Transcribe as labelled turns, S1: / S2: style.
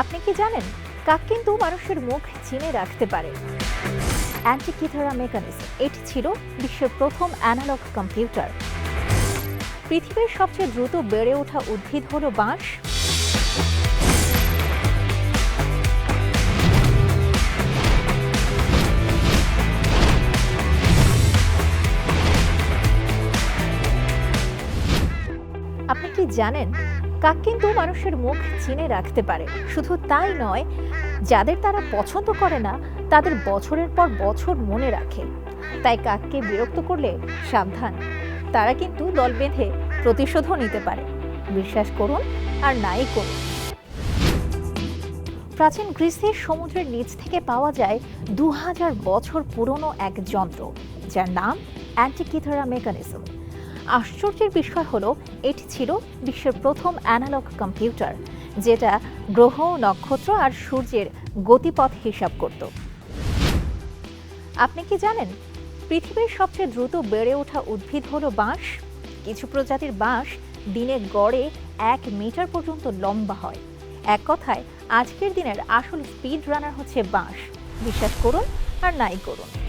S1: আপনি কি জানেন, কাক কিন্তু মানুষের মুখ চিনে রাখতে পারে। অ্যান্টিকিথারা মেকানিজম, এটি ছিল বিশ্বের প্রথম অ্যানালগ কম্পিউটার। পৃথিবীর সবচেয়ে দ্রুত বেড়ে ওঠা উদ্ভিদ হল বাঁশ। আপনি কি জানেন কাক কিন্তু মানুষের মুখ চিনে রাখতে পারে। শুধু তাই নয়, যাদের তারা পছন্দ করে না, তাদের বছরের পর বছর মনে রাখে। তাই কাককে বিরক্ত করলে সাবধান। তারা কিন্তু দল বেঁধে প্রতিশোধও নিতে পারে। বিশ্বাস করুন আর নাই করুন। প্রাচীন গ্রিসের সমুদ্রের নিচ থেকে পাওয়া যায় দু হাজার বছর পুরনো এক যন্ত্র, যার নাম অ্যান্টিকিথারা মেকানিজম আশ্চর্যের বিষয় হলো, এটি ছিল বিশ্বের প্রথম অ্যানালগ কম্পিউটার যেটা গ্রহ, নক্ষত্র আর সূর্যের গতিপথ হিসাব করত। আপনি কি জানেন, পৃথিবীর সবচেয়ে দ্রুত বেড়ে ওঠা উদ্ভিদ হলো বাঁশ? কিছু প্রজাতির বাঁশ দিনে গড়ে এক মিটার পর্যন্ত লম্বা হয়। এক কথায়, আজকের দিনের আসল স্পিড রানার হচ্ছে বাঁশ। বিশ্বাস করুন আর নাই করুন।